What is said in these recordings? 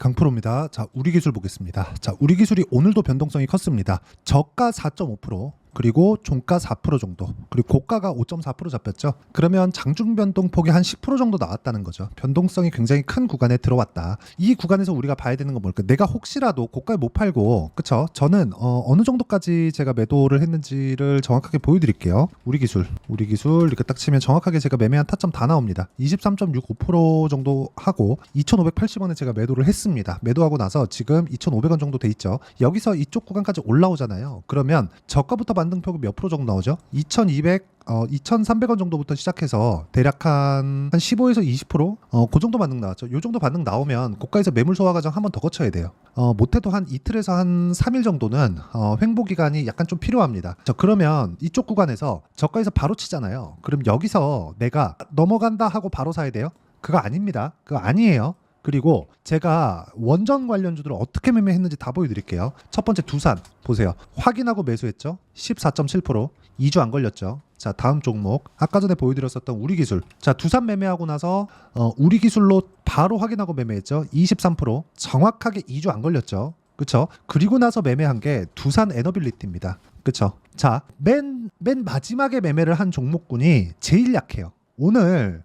강프로입니다. 자, 우리 기술 보겠습니다. 자, 우리 기술이 오늘도 변동성이 컸습니다. 저가 4.5%, 그리고 종가 4% 정도, 그리고 고가가 5.4% 잡혔죠. 그러면 장중 변동폭이 한 10% 정도 나왔다는 거죠. 변동성이 굉장히 큰 구간에 들어왔다. 이 구간에서 우리가 봐야 되는 건 뭘까? 내가 혹시라도 고가에 못 팔고, 그쵸? 저는 어, 어느 정도까지 제가 매도를 했는지를 정확하게 보여드릴게요. 우리 기술, 우리 기술 이렇게 딱 치면 정확하게 제가 매매한 타점 다 나옵니다. 23.65% 정도 하고 2,580원에 제가 매도를 했습니다. 매도하고 나서 지금 2,500원 정도 돼 있죠. 여기서 이쪽 구간까지 올라오잖아요. 그러면 저가부터 만든 표가 몇 프로 정도 나오죠? 2,200 어, 2,300원 정도부터 시작해서 대략 한, 한 15에서 20%? 어, 그 정도 반등 나왔죠. 요 정도 반등 나오면 고가에서 매물 소화 과정 한 번 더 거쳐야 돼요. 어, 못해도 한 이틀에서 한 3일 정도는 어, 횡보 기간이 약간 좀 필요합니다. 저 그러면 이쪽 구간에서 저가에서 바로 치잖아요. 그럼 여기서 내가 넘어간다 하고 바로 사야 돼요? 그거 아닙니다. 그거 아니에요. 그리고 제가 원전 관련주들을 어떻게 매매했는지 다 보여드릴게요. 첫 번째 두산 보세요. 확인하고 매수했죠. 14.7% 2주 안 걸렸죠. 자 다음 종목 아까 전에 보여드렸었던 우리 기술. 자 두산 매매하고 나서 어, 우리 기술로 바로 확인하고 매매했죠. 23% 정확하게 2주 안 걸렸죠. 그쵸? 그리고 나서 매매한 게 두산 에너빌리티입니다. 그쵸? 자, 맨, 맨 마지막에 매매를 한 종목군이 제일 약해요. 오늘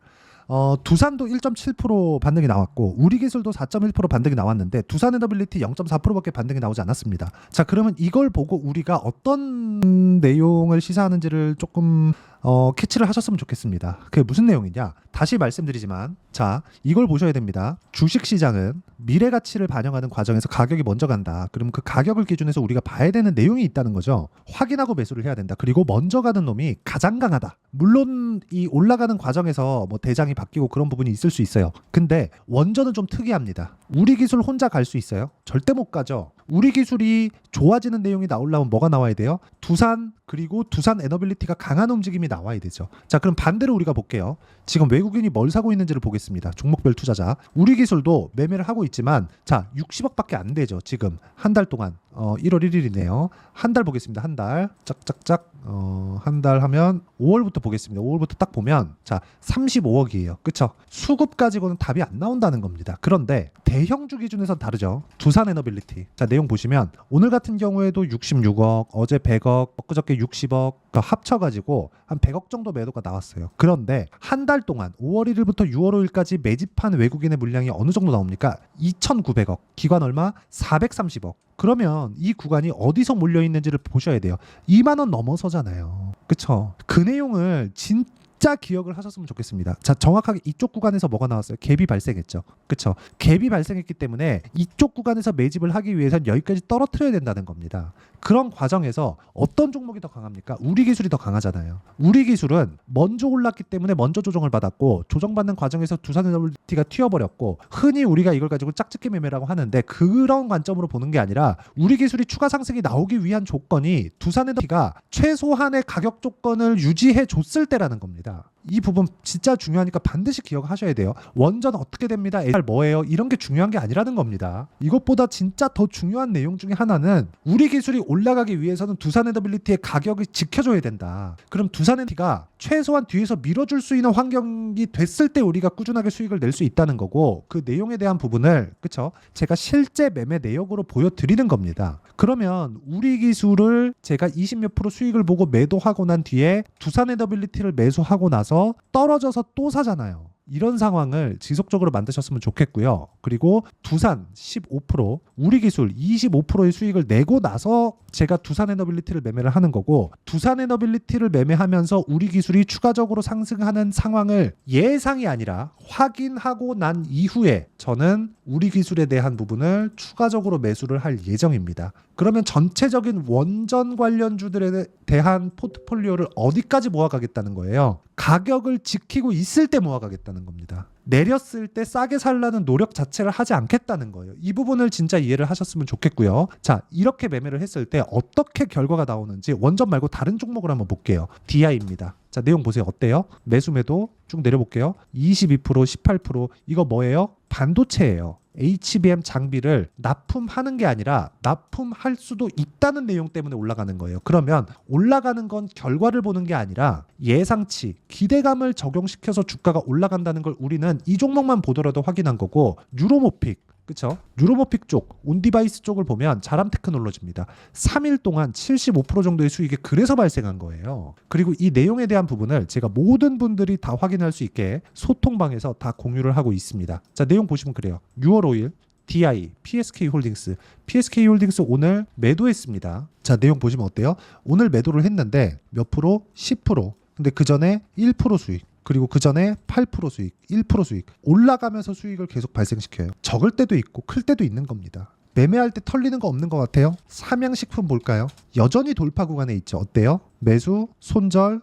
어, 두산도 1.7% 반등이 나왔고 우리 기술도 4.1% 반등이 나왔는데 두산 에너빌리티 0.4%밖에 반등이 나오지 않았습니다. 자 그러면 이걸 보고 우리가 어떤 내용을 시사하는지를 조금 어, 캐치를 하셨으면 좋겠습니다. 그게 무슨 내용이냐? 다시 말씀드리지만 자 이걸 보셔야 됩니다. 주식 시장은 미래 가치를 반영하는 과정에서 가격이 먼저 간다. 그럼 그 가격을 기준해서 우리가 봐야 되는 내용이 있다는 거죠. 확인하고 매수를 해야 된다. 그리고 먼저 가는 놈이 가장 강하다. 물론 이 올라가는 과정에서 뭐 대장이 바뀌고 그런 부분이 있을 수 있어요. 근데 원전은 좀 특이합니다. 우리 기술 혼자 갈 수 있어요? 절대 못 가죠. 우리 기술이 좋아지는 내용이 나오려면 뭐가 나와야 돼요? 두산 그리고 두산 에너빌리티가 강한 움직임이 나 와야 되죠. 자, 그럼 반대로 우리가 볼게요. 지금 외국인이 뭘 사고 있는지를 보겠습니다. 종목별 투자자. 우리 기술도 매매를 하고 있지만 자, 60억밖에 안 되죠. 지금 한 달 동안. 어, 1월 1일이네요. 한 달 보겠습니다. 한 달. 짝짝짝. 어, 한 달 하면 5월부터 보겠습니다. 5월부터 딱 보면 자, 35억이에요. 그쵸? 수급 가지고는 답이 안 나온다는 겁니다. 그런데 대형주 기준에선 다르죠. 두산 에너빌리티. 자, 내용 보시면 오늘 같은 경우에도 66억, 어제 100억, 엊그저께 60억 그 합쳐가지고 한 100억 정도 매도가 나왔어요. 그런데 한 달 동안 5월 1일부터 6월 5일까지 매집한 외국인의 물량이 어느 정도 나옵니까? 2,900억. 기관 얼마? 430억. 그러면 이 구간이 어디서 몰려 있는지를 보셔야 돼요. 2만 원 넘어서잖아요. 그쵸? 그 내용을 진 짜 기억을 하셨으면 좋겠습니다. 자, 정확하게 이쪽 구간에서 뭐가 나왔어요? 갭이 발생했죠. 그쵸? 갭이 발생했기 때문에 이쪽 구간에서 매집을 하기 위해선 여기까지 떨어뜨려야 된다는 겁니다. 그런 과정에서 어떤 종목이 더 강합니까? 우리 기술이 더 강하잖아요. 우리 기술은 먼저 올랐기 때문에 먼저 조정을 받았고 조정받는 과정에서 두산 에너빌리티가 튀어버렸고 흔히 우리가 이걸 가지고 짝짓기 매매라고 하는데 그런 관점으로 보는 게 아니라 우리 기술이 추가 상승이 나오기 위한 조건이 두산 에너비가 최소한의 가격 조건을 유지해 줬을 때라는 겁니다. 아니라 이 부분 진짜 중요하니까 반드시 기억하셔야 돼요. 원전 어떻게 됩니다? SR 뭐예요? 이런 게 중요한 게 아니라는 겁니다. 이것보다 진짜 더 중요한 내용 중에 하나는 우리 기술이 올라가기 위해서는 두산 에너빌리티의 가격을 지켜줘야 된다. 그럼 두산 에너비가 최소한 뒤에서 밀어줄 수 있는 환경이 됐을 때 우리가 꾸준하게 수익을 낼 수 있다는 거고 그 내용에 대한 부분을 그쵸? 제가 실제 매매 내역으로 보여드리는 겁니다. 그러면 우리 기술을 제가 20몇 프로 수익을 보고 매도하고 난 뒤에 두산 에너빌리티를 매수하고 나서 떨어져서 또 사잖아요. 이런 상황을 지속적으로 만드셨으면 좋겠고요. 그리고 두산 15%, 우리 기술 25%의 수익을 내고 나서 제가 두산 에너빌리티를 매매를 하는 거고 두산 에너빌리티를 매매하면서 우리 기술이 추가적으로 상승하는 상황을 예상이 아니라 확인하고 난 이후에 저는 우리 기술에 대한 부분을 추가적으로 매수를 할 예정입니다. 그러면 전체적인 원전 관련주들에 대한 포트폴리오를 어디까지 모아가겠다는 거예요? 가격을 지키고 있을 때 모아가겠다는 겁니다. 내렸을 때 싸게 살라는 노력 자체를 하지 않겠다는 거예요. 이 부분을 진짜 이해를 하셨으면 좋겠고요. 자, 이렇게 매매를 했을 때 어떻게 결과가 나오는지 원전 말고 다른 종목을 한번 볼게요. DI입니다. 자, 내용 보세요. 어때요? 매수 매도 쭉 내려볼게요. 22%, 18% 이거 뭐예요? 반도체예요. HBM 장비를 납품하는 게 아니라 납품할 수도 있다는 내용 때문에 올라가는 거예요. 그러면 올라가는 건 결과를 보는 게 아니라 예상치, 기대감을 적용시켜서 주가가 올라간다는 걸 우리는 이 종목만 보더라도 확인한 거고 뉴로모픽 그쵸? 뉴로모픽 쪽, 온디바이스 쪽을 보면 자람 테크놀로지입니다. 3일 동안 75% 정도의 수익이 그래서 발생한 거예요. 그리고 이 내용에 대한 부분을 제가 모든 분들이 다 확인할 수 있게 소통방에서 다 공유를 하고 있습니다. 자, 내용 보시면 그래요. 6월 5일 DI, PSK 홀딩스. PSK 홀딩스 오늘 매도했습니다. 자, 내용 보시면 어때요? 오늘 매도를 했는데 몇 프로? 10%. 근데 그 전에 1% 수익. 그리고 그 전에 8% 수익, 1% 수익. 올라가면서 수익을 계속 발생시켜요. 적을 때도 있고 클 때도 있는 겁니다. 매매할 때 털리는 거 없는 것 같아요? 삼양식품 볼까요? 여전히 돌파 구간에 있죠. 어때요? 매수, 손절,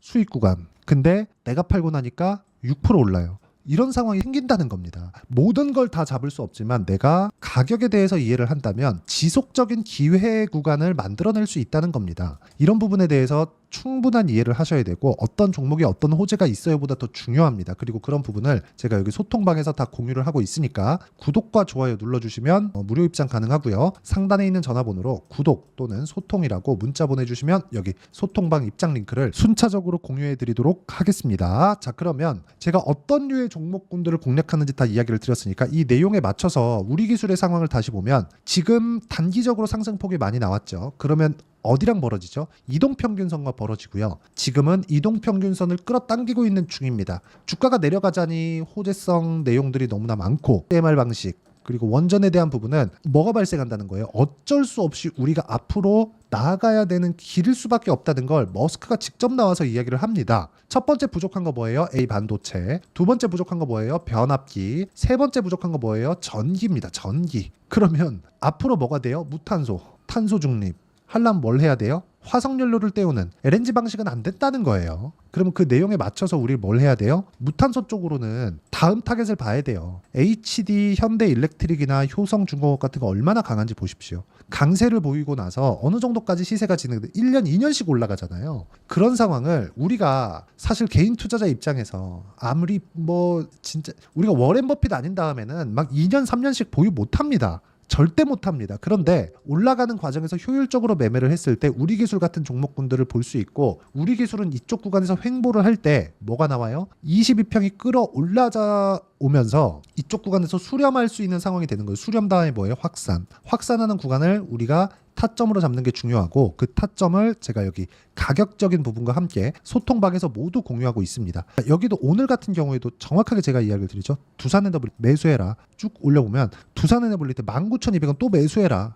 수익 구간. 근데 내가 팔고 나니까 6% 올라요. 이런 상황이 생긴다는 겁니다. 모든 걸 다 잡을 수 없지만 내가 가격에 대해서 이해를 한다면 지속적인 기회 구간을 만들어낼 수 있다는 겁니다. 이런 부분에 대해서 충분한 이해를 하셔야 되고 어떤 종목에 어떤 호재가 있어요보다 더 중요합니다. 그리고 그런 부분을 제가 여기 소통방에서 다 공유를 하고 있으니까 구독과 좋아요 눌러주시면 어, 무료 입장 가능하고요. 상단에 있는 전화번호로 구독 또는 소통이라고 문자 보내주시면 여기 소통방 입장 링크를 순차적으로 공유해 드리도록 하겠습니다. 자 그러면 제가 어떤 류의 종목군들을 공략하는지 다 이야기를 드렸으니까 이 내용에 맞춰서 우리 기술의 상황을 다시 보면 지금 단기적으로 상승폭이 많이 나왔죠. 그러면 어디랑 벌어지죠? 이동평균선과 벌어지고요. 지금은 이동평균선을 끌어당기고 있는 중입니다. 주가가 내려가자니 호재성 내용들이 너무나 많고 DMR 방식 그리고 원전에 대한 부분은 뭐가 발생한다는 거예요? 어쩔 수 없이 우리가 앞으로 나아가야 되는 길일 수밖에 없다는 걸 머스크가 직접 나와서 이야기를 합니다. 첫 번째 부족한 거 뭐예요? A 반도체. 두 번째 부족한 거 뭐예요? 변압기. 세 번째 부족한 거 뭐예요? 전기입니다. 전기. 그러면 앞으로 뭐가 돼요? 무탄소, 탄소 중립. 하려면 뭘 해야 돼요? 화석연료를 때우는 LNG 방식은 안 됐다는 거예요. 그러면 그 내용에 맞춰서 우리 뭘 해야 돼요? 무탄소 쪽으로는 다음 타겟을 봐야 돼요. HD, 현대 일렉트릭이나 효성 중공업 같은 거 얼마나 강한지 보십시오. 강세를 보이고 나서 어느 정도까지 시세가 진행돼 1년, 2년씩 올라가잖아요. 그런 상황을 우리가 사실 개인 투자자 입장에서 아무리 뭐 진짜 우리가 워렌 버핏 아닌 다음에는 막 2년, 3년씩 보유 못 합니다. 절대 못합니다. 그런데 올라가는 과정에서 효율적으로 매매를 했을 때 우리 기술 같은 종목군들을 볼 수 있고 우리 기술은 이쪽 구간에서 횡보를 할 때 뭐가 나와요? 22평이 끌어올라자 오면서 이쪽 구간에서 수렴할 수 있는 상황이 되는 거예요. 수렴 다음에 뭐예요? 확산. 확산하는 구간을 우리가 타점으로 잡는 게 중요하고 그 타점을 제가 여기 가격적인 부분과 함께 소통방에서 모두 공유하고 있습니다. 여기도 오늘 같은 경우에도 정확하게 제가 이야기를 드리죠. 두산 엔더블리 매수해라. 쭉 올려보면 두산 엔더블리 때 19,200원 또 매수해라.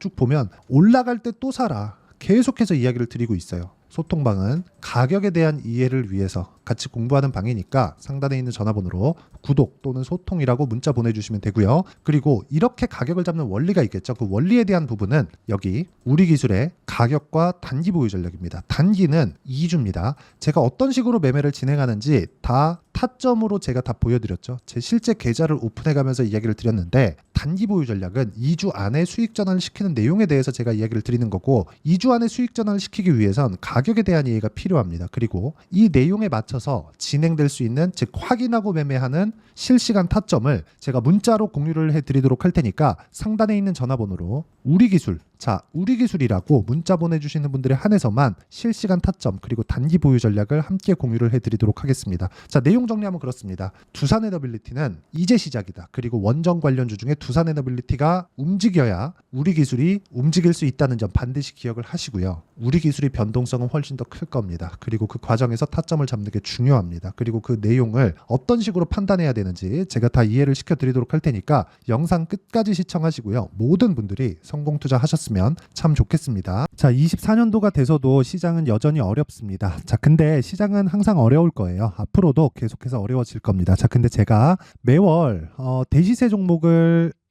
쭉 보면 올라갈 때 또 사라. 계속해서 이야기를 드리고 있어요. 소통방은 가격에 대한 이해를 위해서 같이 공부하는 방이니까 상단에 있는 전화번호로 구독 또는 소통이라고 문자 보내주시면 되고요. 그리고 이렇게 가격을 잡는 원리가 있겠죠. 그 원리에 대한 부분은 여기 우리 기술의 가격과 단기 보유 전략입니다. 단기는 2주입니다. 제가 어떤 식으로 매매를 진행하는지 다 타점으로 제가 다 보여드렸죠. 제 실제 계좌를 오픈해가면서 이야기를 드렸는데 단기 보유 전략은 2주 안에 수익 전환을 시키는 내용에 대해서 제가 이야기를 드리는 거고 2주 안에 수익 전환을 시키기 위해선 가격에 대한 이해가 필요합니다. 그리고 이 내용에 맞춰서 진행될 수 있는 즉 확인하고 매매하는 실시간 타점을 제가 문자로 공유를 해드리도록 할 테니까 상단에 있는 전화번호로 우리 기술 자, 우리 기술이라고 문자 보내주시는 분들에 한해서만 실시간 타점 그리고 단기 보유 전략을 함께 공유를 해드리도록 하겠습니다. 자, 내용 정리하면 그렇습니다. 두산 에너빌리티는 이제 시작이다. 그리고 원전 관련 주 중에 두산 에너빌리티가 움직여야 우리 기술이 움직일 수 있다는 점 반드시 기억을 하시고요. 우리 기술의 변동성은 훨씬 더 클 겁니다. 그리고 그 과정에서 타점을 잡는 게 중요합니다. 그리고 그 내용을 어떤 식으로 판단해야 되는지 제가 다 이해를 시켜드리도록 할 테니까 영상 끝까지 시청하시고요. 모든 분들이 성공 투자하셨으면 참 좋겠습니다. 자, 24년도가 돼서도 시장은 여전히 어렵습니다. 자, 근데 시장은 항상 어려울 거예요. 앞으로도 계속해서 어려워질 겁니다. 자, 근데 제가 매월 어, 대시세 종목을